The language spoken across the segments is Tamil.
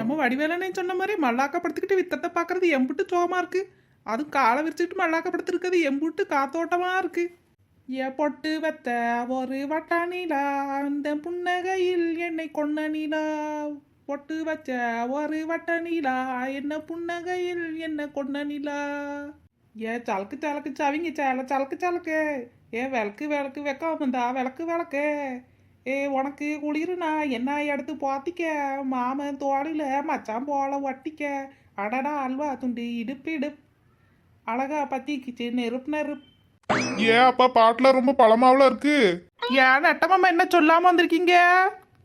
நம்ம வடிவேலனே சொன்ன மாதிரி மல்லாக்கப்படுத்திக்கிட்டு வித்தத்தை பார்க்கறது எம்புட்டு சோகமா இருக்கு. அதுவும் காலை விரிச்சுக்கிட்டு மல்லாக்கப்படுத்திருக்கிறது எம்புட்டு காத்தோட்டமா இருக்கு. ஏ பொட்டு வத்த ஒரு வட்டானிலா அந்த புன்னகையில் என்னை கொன்ன நீலா பொட்டு வச்ச ஒரு வட்டனிலா என்ன புன்னகையில் என்ன கொன்ன நீலா ஏ சலக்கு சலக்கு சவிங்க சேல சலக்கு சலக்கு. ஏ விளக்கு விளக்கு வெக்க வந்தா விளக்கு விளக்கு. ஏ உனக்கு குளிருண்ணா என்ன எடுத்து பாத்திக்க? மாமன் தோளில மச்சான் போல ஒட்டிக்க. அடடா அல்வா துண்டு இடுப்பு இடுப். அழகா பத்திக்கிச்சு நெருப்பு நெருப். ஏன் அப்பா பாட்டுல ரொம்ப பழமாவில இருக்கு. ஏன் நட்டமாமா என்ன சொல்லாம வந்திருக்கீங்க?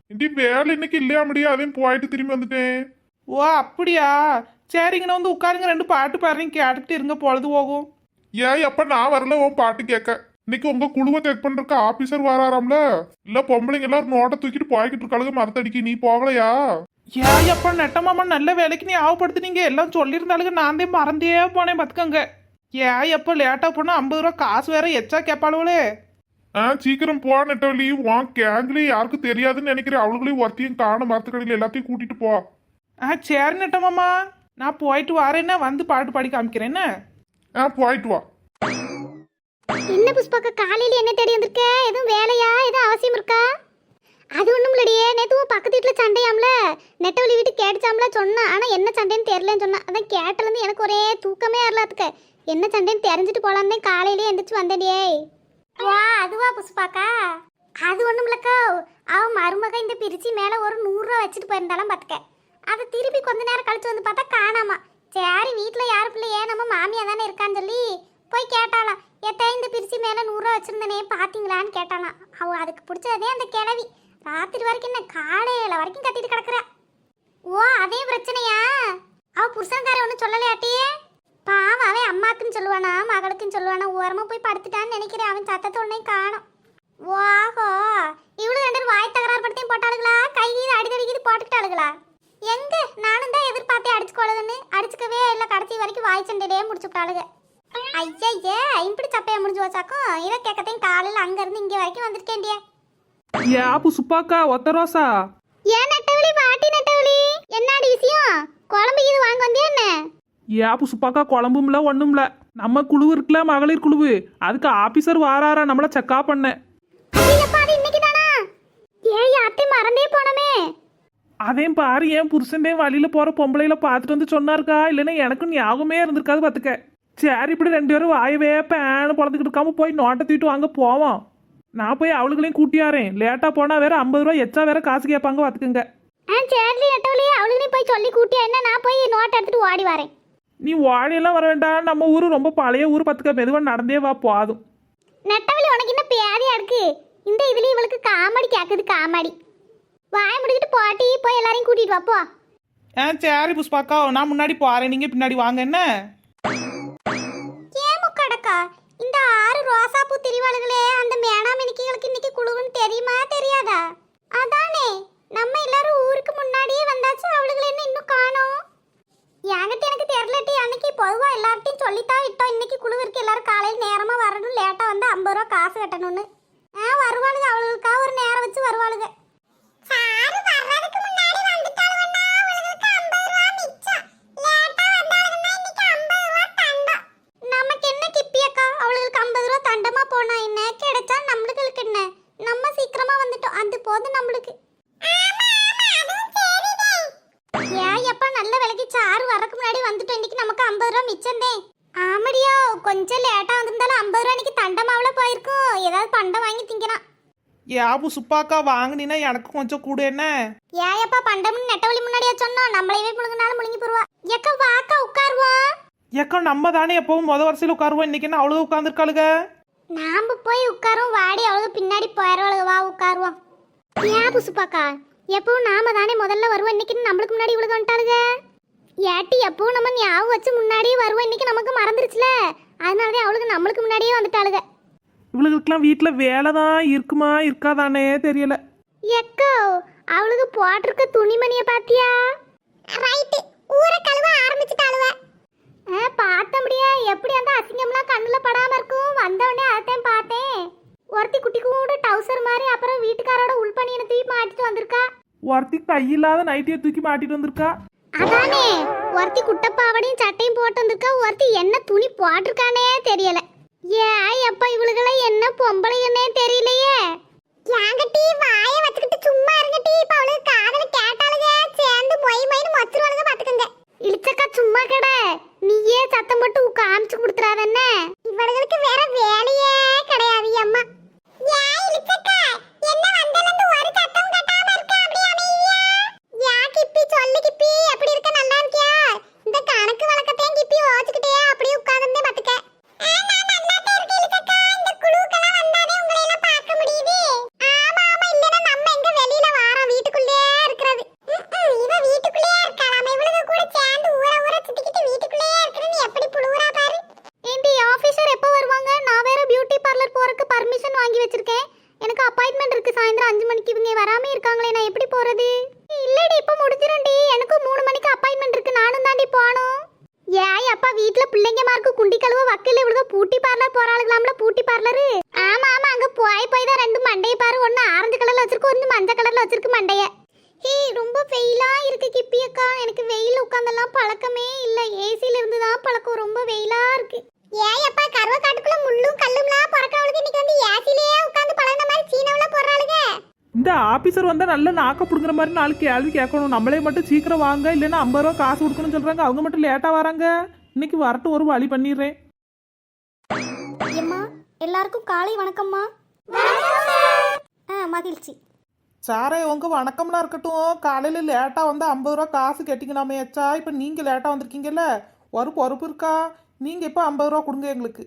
இண்டி வேலை இன்னைக்கு இல்லையா முடியும் அதையும் போயிட்டு திரும்பி வந்துட்டேன். ஓ அப்படியா? சரிங்கண்ணா வந்து உட்காருங்க ரெண்டு பாட்டு பாருங்க கேட்டுக்கிட்டு இருங்க பொழுது போகும் ஏன் எப்ப நான் வரல உன் பாட்டு கேட்க. இன்னைக்கு உங்க குழுவை செக் பண்றதுக்கு ஆபீசர் வராராம்ல? இல்ல பொம்பளைங்க எல்லாரும் நோட்டை தூக்கிட்டு போய்கிட்டு இருக்காளுங்க மரத்தடிக்கு நீ போகலையா? ஏன் எப்ப நட்டமாமா நல்ல வேலைக்கு நீ ஆவப்படுத்துனீங்க. எல்லாம் சொல்லியிருந்தாளுங்க நான் தான் மறந்தே போனேன் பார்த்துக்கோங்க ஏன் எப்போ லேட்டாக போனால் ஐம்பது ரூபா காசு வேற எச்சா கேட்பாளுவளே ஆ சீக்கிரம் போ நெட்டவழி உன் கேங்லயும் யாருக்கும் தெரியாதுன்னு நினைக்கிறேன். அவளுகளையும் ஒருத்தையும் காண மரத்துக்கடையில் எல்லாத்தையும் கூட்டிட்டு போ. ஆ சரி நட்டமாமா. நான் போயிட்டு வரேன்னா வந்து பாட்டு பாடி காமிக்கிறேன் என்ன ஆ போயிட்டு வா. என்ன புஷ்பாக்கா காலையில என்ன தேடி வந்திருக்க? எதுவும் வேலையா? எதுவும் அவசியம் இருக்கா? அது ஒண்ணும் இல்லடியே. நேத்து உன் பக்கத்து வீட்டுல சண்டையாம்ல. நெட்டவழி வீட்டு கேட்டுச்சாம்ல சொன்னா. ஆனா என்ன சண்டைன்னு தெரியலன்னு சொன்னா. அதான் கேட்டலேருந்து எனக்கு ஒரே தூக்கமே வரலாத்துக்க என்ன சண்டைன்னு தெரிஞ்சுட்டு போகலான்னு தான் காலையிலே எந்திரிச்சு வந்தடியே வா அதுவா புஷ்பாக்கா அது ஒண்ணும் இல்லக்கா. அவன் மருமக இந்த பிரிச்சு மேல ஒரு நூறு ரூபா வச்சுட்டு போயிருந்தாலும் பாத்துக்க. அதை திருப்பி கொஞ்ச நேரம் கழிச்சு வந்து பார்த்தா காணாமா. சரி வீட்ல யாரு ஏன் நம்ம மாமியா தானே இருக்கான்னு சொல்லி போய் கேட்டாலாம் எத்தா இந்த பிரிச்சு மேலே நூறுரூவா வச்சிருந்தனே பார்த்தீங்களான்னு கேட்டானா. அவ அதுக்கு பிடிச்சதே அந்த கிழவி. ராத்திரி வரைக்கும் என்ன காலையில் வரைக்கும் கத்திட்டு கிடக்குறா. ஓ அதே பிரச்சனையா? அவள் புருஷன்கார ஒன்றும் சொல்லலையாட்டியே பாவம் அவன் அம்மாக்குன்னு சொல்லுவானா மகளுக்குன்னு சொல்லுவானா ஓரமாக போய் படுத்துட்டான்னு நினைக்கிறேன். அவன் சத்தத்தை உடனே காணும். ஓஹோ இவ்வளோ ரெண்டு பேரும் வாய் தகராறு படுத்தையும் போட்டாளுங்களா கை கீது அடிதடிக்குது போட்டுக்கிட்டாளுங்களா எங்க? நானும் தான் எதிர்பார்த்தே அடிச்சுக்கொள்ளதுன்னு. அடிச்சுக்கவே இல்லை கடைசி வரைக்கும் வாய் சண்டையிலே முடிச்சு விட்டாளுங்க ஐயா இப்படி சப்பையா முடிஞ்சு வச்சாக்கும் இதை கேட்கத்தையும் காலையில் அங்க இருந்து இங்க வரைக்கும் வந்திருக்கேன்டியே. ஏப்பு சுப்பாக்கா ஒத்த ரோசா? ஏன் நெட்டவழி பாட்டி நெட்டவழி என்னடி விஷயம்? குழம்பு இது வாங்க வந்தியா என்ன? ஏப்பு சுப்பாக்கா குழம்பும்ல ஒண்ணும்ல. நம்ம குழு இருக்குல்ல மகளிர் குழுவு. அதுக்கு ஆபீசர் வாராரா நம்மள செக்கா பண்ண. அதையும் பாரு ஏன் புருஷன்டே வழியில போற பொம்பளையில பார்த்துட்டு வந்து சொன்னாருக்கா? இல்லைன்னா எனக்கும் ஞாபகமே இருந்திருக்காது பாத்துக்க சரி இப்படி ரெண்டு பேரும் வாயவே பேனு பொழந்துக்கிட்டு இருக்காம போய் நோட்டை தூக்கிட்டு வாங்க போவோம். நான் போய் அவளுகளையும் கூட்டியாரேன் லேட்டா போனா வேற ஐம்பது ரூபா எச்சா வேற காசு கேட்பாங்க பாத்துக்கங்க ஆ சரி நெட்டவழி அவளுக்கு போய் சொல்லி கூட்டியா? என்ன நான் போய் நோட் எடுத்துட்டு ஓடி வரேன். நீ வாழையெல்லாம் வர வேண்டாம். நம்ம ஊரு ரொம்ப பழைய ஊர் பார்த்துக்க. மெதுவா நடந்தே வா போதும். நெட்டவழி உனக்கு என்ன பேதியா இருக்கு? இந்த இதுல இவளுக்கு காமெடி கேக்குது காமெடி. வாய முடிக்கிட்டு போட்டி போய் எல்லாரையும் கூட்டிட்டு வா போ. ஆ சரி புஷ்பாக்கா. நான் முன்னாடி போறேன். நீங்க பின்னாடி வாங்க என்ன? ஏன் இந்த ஆறு ரோசாப்பூ திரிவாளுகளே போயிருக்கும் ஏதாவது பண்டம் வாங்கி திங்கலாம். ஏப்பு சுப்பாக்கா வாங்கினீன்னா எனக்கு கொஞ்சம் கூட என்ன? ஏயப்பா பண்டம்னு நெட்டவழி முன்னாடியே சொன்னோம். நம்மளையவே முழுங்கினாலும் முழுங்கி போடுவா. எக்க வாக்கா உட்காருவோம் ஏக்கா நம்ம தானே எப்பவும் முத வரிசையில் உட்காருவோம். இன்னைக்கு என்ன அவ்வளோ உட்காந்துருக்காளுங்க நாம போய் உட்காரும் வாடி அவ்வளவு பின்னாடி போயிடவளுக வா உட்காருவோம். ஏன் புசுப்பாக்கா எப்பவும் நாம தானே முதல்ல வருவோம். இன்னைக்கு நம்மளுக்கு முன்னாடி இவ்வளவு வந்துட்டாளுங்க ஏட்டி எப்பவும் நம்ம ஞாபகம் வச்சு முன்னாடியே வருவோம். இன்னைக்கு நமக்கு மறந்துருச்சுல. அதனாலதான் அவளுக்கு நம்மளுக்கு முன்னாடியே வந்துட்டாளுங்க இவளுகளுக்கெல்லாம் வீட்டில் வேலை தான் இருக்குமா இருக்காதானே தெரியல. எக்கோ அவளுக்கு போட்டிருக்க துணிமணிய பாத்தியா? ரைட்டு ஊரை கழுவ ஆரம்பிச்சுட்டாளுவ. பார்த்தபடியா எப்படி அந்த அசிங்கம்லாம் கண்ணுல படாம இருக்கும்? வந்தவொடனே அதைத்தான் பார்த்தேன். ஒருத்தி குட்டி கூட டவுசர் மாதிரி அப்புறம் வீட்டுக்காரோட உள்பணியனை தூக்கி மாட்டிட்டு வந்திருக்கா. ஒருத்தி கையில்லாத நைட்டியை தூக்கி மாட்டிட்டு வந்திருக்கா? அதானே ஒருத்தி குட்டப்பாவடையும் சட்டையும் போட்டு வந்திருக்கா. ஒருத்தி என்ன துணி போட்டிருக்கானே தெரியல. ஏன் அப்பா இவளுகளை என்ன பொம்பளைன்னே தெரியலையே. யாங்கட்டி வாய வச்சுக்கிட்டு சும்மா இருங்கட்டி. இப்ப அவளுக்கு காதல கேட்டாளுங்க. சேர்ந்து மொய் மொய்னு மொச்சிருவாளுங்க பாத்துக்கங்க. இழுச்சக்கா சும்மா கடை. நீயே சத்தம் போட்டு காமிச்சு கொடுத்துறாதன்னு. எப்பா அப்பா வீட்ல பிள்ளைங்க மார்க்கு குண்டி கழுவ வக்கீல் இவ்வளவு பூட்டி பார்லர் போறாளுங்களாம்ல பூட்டி பார்லரு? ஆமா ஆமா அங்க போய் போய் தான் ரெண்டு மண்டைய பாரு. ஒன்னு ஆரஞ்சு கலர்ல வச்சிருக்கு ஒன்னு மஞ்சள் கலர்ல வச்சிருக்கு மண்டைய. ஹே ரொம்ப வெயிலா இருக்கு கிப்பி அக்கா. எனக்கு வெயில் உட்காந்தெல்லாம் பழக்கமே இல்ல. ஏசில இருந்து தான் பழக்கம். ரொம்ப வெயிலா இருக்கு. ஏன் அப்பா கருவ காட்டுக்குள்ள முள்ளும் கல்லும்லாம் பிறக்கவளுக்கு இன்னைக்கு வந்து ஏசிலேயே உட்காந்து பழகுன மாதிரி சீனவுல போறாளுங்க இந்த ஆபீசர் வந்தா நல்ல நாக்க புடுங்குற மாதிரி நாலு கேள்வி கேட்கணும். நம்மளே மட்டும் சீக்கிரம் வாங்க. இல்லைன்னா ஐம்பது ரூபா காசு கொடுக்கணும்னு சொல்றாங்க. அவங்க மட்டும் லேட்டா வராங்க. இன்னைக்கு வரட்டும் ஒரு வழி பண்ணிடுறேன். அம்மா எல்லாருக்கும் காலை வணக்கம்மா. ஆ மகிழ்ச்சி. சாரே உங்க வணக்கம்லாம் இருக்கட்டும். காலையில லேட்டா வந்து ஐம்பது ரூபா காசு கட்டிக்கலாமே அச்சா இப்ப நீங்க லேட்டா வந்திருக்கீங்கல்ல? ஒரு பொறுப்பு இருக்கா? நீங்க இப்ப ஐம்பது ரூபா கொடுங்க எங்களுக்கு.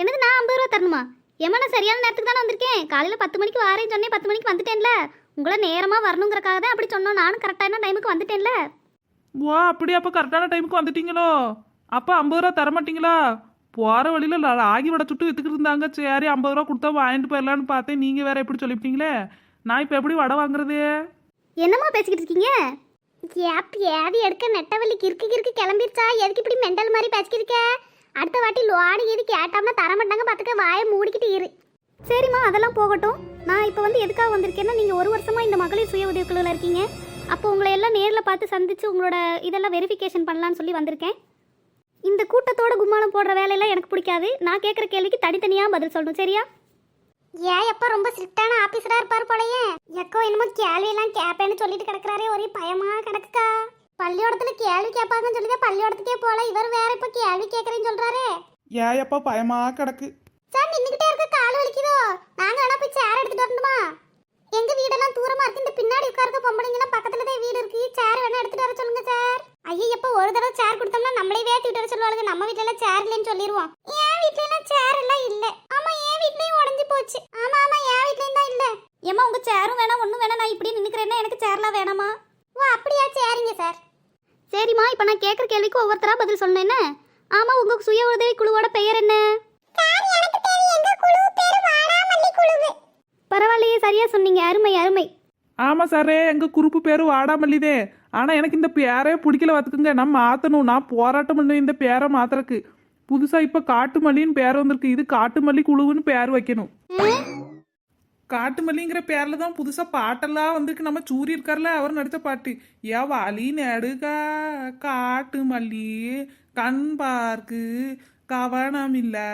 என்னது நான் ஐம்பது ரூபா தரணுமா? ஏம்மா நான் சரியான நேரத்துக்கு தானே வந்திருக்கேன். காலையில் பத்து மணிக்கு வாரேன்னு சொன்னேன் பத்து மணிக்கு வந்துட்டேன்ல. உங்களை நேரமாக வரணுங்கிறக்காக தான் அப்படி சொன்னோம். நானும் கரெக்டான டைமுக்கு வந்துட்டேன்ல. வா அப்படி அப்போ கரெக்டான டைமுக்கு வந்துட்டீங்களோ? அப்போ ஐம்பது ரூபா தர போகிற வழியில் ராகி வடை சுட்டு வித்துக்கிட்டு இருந்தாங்க. சரி ஐம்பது ரூபா கொடுத்தா வாங்கிட்டு போயிடலான்னு பார்த்தேன். நீங்கள் வேற எப்படி சொல்லிவிட்டீங்களே. நான் இப்போ எப்படி வடை வாங்குறது? என்னம்மா பேசிக்கிட்டு இருக்கீங்க? ஏப் எடுக்க நெட்டவள்ளி கிறுக்கு கிறுக்கு கிளம்பிருச்சா? எதுக்கு இப்படி மெண்டல் மாதிரி பேசிக்கிட்டு இருக்க? அடுத்த வாட்டி லோடு எது கேட்டோம்னா தர மாட்டாங்க பார்த்துக்க வாயை மூடிக்கிட்டு இரு. சரிம்மா அதெல்லாம் போகட்டும். நான் இப்போ வந்து எதுக்காக வந்திருக்கேன்னா நீங்கள் ஒரு வருஷமாக இந்த மகளிர் சுய உதவிக்குழுவில் இருக்கீங்க. அப்போ உங்களை எல்லாம் நேரில் பார்த்து சந்திச்சு உங்களோட இதெல்லாம் வெரிஃபிகேஷன் பண்ணலான்னு சொல்லி வந்திருக்கேன். இந்த கூட்டத்தோட கும்மாளம் போடுற வேலையெல்லாம் எனக்கு பிடிக்காது. நான் கேட்குற கேள்விக்கு தனித்தனியாக பதில் சொல்லணும் சரியா? ஏன் எப்ப ரொம்ப ஸ்ட்ரிக்டான ஆபீசரா இருப்பார் போலயே. எக்கோ என்னமோ கேள்வி எல்லாம் கேப்பேன்னு சொல்லிட்டு கிடக்குறாரே ஒரே பயமா கிடக்குக்கா பள்ளியோடத்துல கேள்வி கேட்பாங்கன்னு சொல்லி தான் பள்ளியோடத்துக்கே போல இவர் வேற இப்ப கேள்வி கேக்குறேன்னு சொல்றாரு. ஏயப்பா பயமா கிடக்கு. சார் நின்னுகிட்டே இருக்க கால் வலிக்குதோ நாங்க வேணா போய் சேர் எடுத்துட்டு வரணுமா எங்க வீடெல்லாம் தூரமா இருக்கு இந்த பின்னாடி உட்கார்க்க பொம்பளைங்கலாம் பக்கத்துல தான் வீடு இருக்கு சேர் வேணா எடுத்துட்டு வர சொல்லுங்க சார் ஐயோ எப்ப ஒரு தடவை சேர் கொடுத்தோம்னா நம்மளே வேத்திட்டு வர சொல்லுவாங்க நம்ம வீட்ல எல்லாம் சேர் இல்லைன்னு சொல்லிடுவோம் என் வீட்ல எல்லாம் சேர் எல்லாம் இல்ல ஆமா என் வீட்லயும் உடைஞ்சு போச்சு ஆமா ஆமா என் வீட்லயும் தான் இல்ல ஏமா உங்க சேரும் வேணாம் ஒண்ணும் வேணாம் நான் இப்படி நின்னுக்கிறேன்னா எனக்கு சேர்லாம் வேணாமா ஓ அப்படியா சரிங்க சார் சரிம்மா இப்போ நான் கேட்குற கேள்விக்கு ஒவ்வொருத்தரா பதில் சொன்னேன் என்ன? ஆமா உங்க சுய உதவி குழுவோட பெயர் என்ன? பரவாயில்லையே சரியா சொன்னீங்க. அருமை அருமை. ஆமா சாரே எங்க குறுப்பு பேரு வாடாமல்லிதே. ஆனா எனக்கு இந்த பேரே பிடிக்கல பார்த்துக்குங்க. நான் மாத்தணும். நான் போராட்டம் பண்ண இந்த பேரை மாத்துறக்கு. புதுசா இப்ப காட்டு மல்லின்னு பேர் வந்திருக்கு. இது காட்டு மல்லி குழுவுன்னு பேர் வைக்கணும். காட்டு மல்லிங்கிற தான் புதுசாக பாட்டெல்லாம் வந்திருக்கு. நம்ம சூரி இருக்கார்ல அவர் நடித்த பாட்டு. ஏ வலி நடுக காட்டு மல்லி கண் பார்க்கு கவனம் இல்லை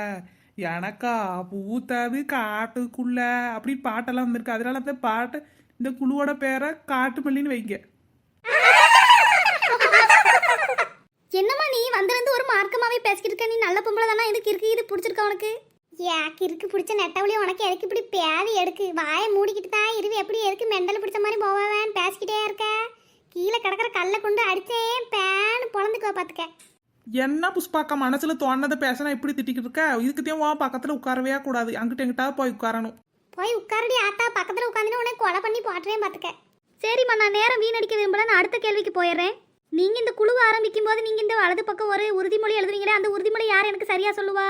எனக்கா பூத்தது காட்டுக்குள்ள அப்படி பாட்டெல்லாம் வந்திருக்கு. அதனால அந்த பாட்டு இந்த குழுவோட பேரை காட்டு மல்லின்னு வைங்க. என்னம்மா நீ வந்திருந்து ஒரு மார்க்கமாவே பேசிக்கிட்டு இருக்க? நீ நல்ல பொம்பளை தானே? இதுக்கு இருக்கு? இது பிடிச்சிருக்கா உனக்கு? யாக்கு இருக்கு பிடிச்ச நெட்டவழி உனக்கு எதுக்கு இப்படி பேதி எடுக்கு? வாயை மூடிக்கிட்டு தான் இருவி எப்படி எதுக்கு மெண்டல் பிடிச்ச மாதிரி போவேன் பேசிக்கிட்டே இருக்க? கீழே கிடக்குற கல்லை கொண்டு அடிச்சேன் பேன்னு பொழந்துக்கோ பார்த்துக்க என்ன புஷ்பாக்கா மனசுல தோணதை பேசினா இப்படி திட்டிக்கிட்டு இருக்க? இதுக்குத்தையும் வா பக்கத்துல உட்காரவே கூடாது. அங்கிட்ட எங்கிட்ட போய் உட்காரணும். போய் உட்காரடி ஆத்தா பக்கத்தில் உட்காந்துட்டு உடனே கொலை பண்ணி போட்டுறேன் பார்த்துக்க சரிம்மா நான் நேரம் வீணடிக்க விரும்பல. நான் அடுத்த கேள்விக்கு போயிடுறேன். நீங்கள் இந்த குழுவை ஆரம்பிக்கும் போது நீங்கள் இந்த வலது பக்கம் ஒரு உறுதிமொழி எழுதுறீங்களே அந்த உறுதிமொழி யார் எனக்கு சரியா சொல்லுவா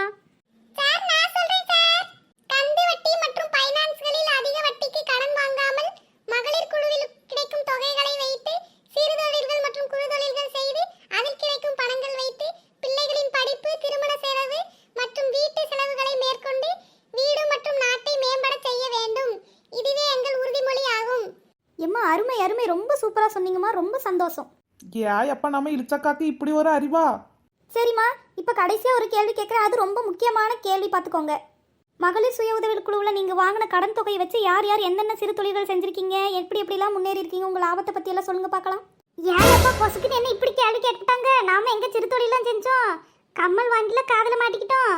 சார் நான் சொல்றேன் சார் கந்து வட்டி மற்றும் பைனான்ஸ்களில் அதிக வட்டிக்கு கடன் வாங்காமல் மகளிர் குழுவில் கிடைக்கும் தொகைகளை வைத்து சிறு தொழில்கள் மற்றும் குறு தொழில்கள் செய்து அதில் கிடைக்கும் பணங்கள் வைத்து பிள்ளைகளின் படிப்பு திருமண செலவு மற்றும் வீட்டு செலவுகளை மேற்கொண்டு வீடு மற்றும் நாட்டை மேம்பட செய்ய வேண்டும். இதுவே எங்கள் உறுதிமொழி ஆகும் எம்மா அருமை அருமை. ரொம்ப சொன்னீங்கம்மா. ரொம்ப சந்தோஷம். ஏன் எப்ப நம்ம இழிச்சக்காக்கு இப்படி ஒரு அறிவா? சரிம்மா. இப்போ கடைசியாக ஒரு கேள்வி கேட்குறேன் அது ரொம்ப முக்கியமான கேள்வி பார்த்துக்கோங்க மகளிர் சுய உதவி குழுவில் நீங்கள் வாங்கின கடன் தொகையை வச்சு யார் யார் என்னென்ன சிறு தொழில்கள் செஞ்சுருக்கீங்க? எப்படி எப்படிலாம் முன்னேறி இருக்கீங்க உங்கள் லாபத்தை பற்றி எல்லாம் சொல்லுங்க பார்க்கலாம். ஏன்ப்பா பொசுக்குன்னு என்ன இப்படி கேள்வி கேட்டுட்டாங்க? நாம எங்க சிறு தொழிலாம் செஞ்சோம்? கம்மல் வாங்கில காதல மாட்டிக்கிட்டோம்.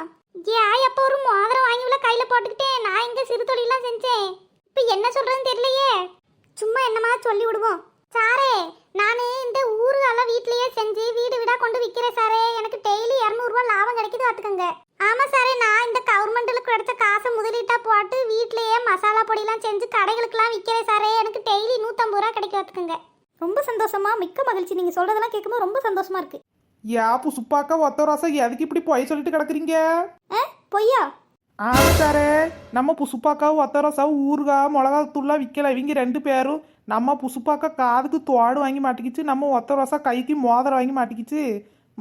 ஏன் அப்ப ஒரு மோதிரம் வாங்கி உள்ள கையில போட்டுக்கிட்டேன் நான் எங்க சிறு தொழிலாம் செஞ்சேன்? இப்ப என்ன சொல்றதுன்னு தெரியலையே. சும்மா என்னமா சொல்லி விடுவோம். சாரே நானே இந்த ஊருகெல்லாம் வீட்லயே செஞ்சு வீடு வீடா கொண்டு விற்கிறேன் சாரே. எனக்கு டெய்லி இரநூறுவா லாபம் கிடைக்குது பார்த்துக்கோங்க ஆமா சாரே நான் இந்த கவர்மெண்ட்ல கிடைச்ச காசை முதலீட்டா போட்டு வீட்லயே மசாலா பொடியெல்லாம் செஞ்சு கடைகளுக்கெல்லாம் விற்கிறேன் சாரே. எனக்கு டெய்லி நூற்றம்பது ரூபா கிடைக்கும் பார்த்துக்கோங்க ரொம்ப சந்தோஷமா மிக்க மகிழ்ச்சி. நீங்கள் சொல்கிறதெல்லாம் கேட்கும்போது ரொம்ப சந்தோஷமா இருக்கு. யா புசுப்பாக்கா ஒத்த ரோசா எதுக்கு இப்படி பொய் சொல்லிட்டு கிடக்குறீங்க? ஆ பொய்யா? ஆச்சாரே நம்ம புசுப்பாக்காவும் ஒத்த ரோசாவும் ஊறுகா மிளகா தூள்லாம் விற்கல இவங்க ரெண்டு பேரும் நம்ம புசுப்பாக்கா காதுக்கு தோடு வாங்கி மாட்டிக்கிச்சு. நம்ம ஒத்த ரோசா கைக்கு மோதிரம் வாங்கி மாட்டிக்கிச்சு.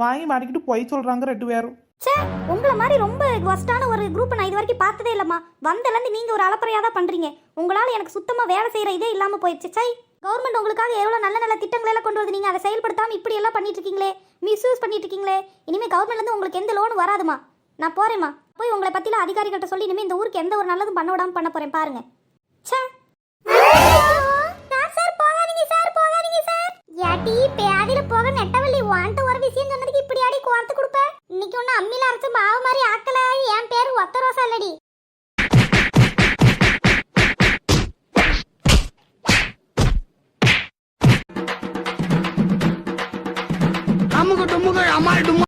வாங்கி மாட்டிக்கிட்டு பொய் சொல்றாங்க ரெண்டு பேரும். ச்சே உங்களை மாதிரி ரொம்ப ஒஸ்டான ஒரு குரூப்பை நான் இது வரைக்கும் பார்த்ததே இல்லைம்மா. வந்தலேருந்து நீங்கள் ஒரு அலப்பறையாக தான் பண்ணுறீங்க உங்களால் எனக்கு சுத்தமாக வேலை செய்கிற இதே இல்லாமல் போயிடுச்சு. சை கவர்மெண்ட் உங்களுக்காக எவ்வளோ நல்ல நல்ல திட்டங்களை எல்லாம் கொண்டு வந்து நீங்கள் அதை செயல்படுத்தாமல் இப்படி எல்லாம் பண்ணிட்டு இருக்கீங்களே. மிஸ்யூஸ் பண்ணிட்டு இருக்கீங்களே. இனிமேல் கவர்மெண்ட்லேருந்து உங்களுக்கு எந்த லோனும் வராதுமா நான் போகிறேம்மா போய் உங்களை பற்றிலாம் அதிகாரிகள்ட்ட சொல்லி இனிமேல் இந்த ஊருக்கு எந்த ஒரு நல்லதும் பண்ண விடாமல் பண்ண போகிறேன் பாருங்க. ச்சே ஏட்டி பேதில போக நெட்டவள்ளி? வான்ட்டு ஒரு விஷயம் சொன்னதுக்கு இப்படி ஆடி கோர்த்து கொடுப்ப? இன்னைக்கு ஒண்ணு அம்மில அரைச்ச மாவு மாதிரி ஆக்கல. என் பேர் ஒத்த ரோசா இல்லடி. இந்த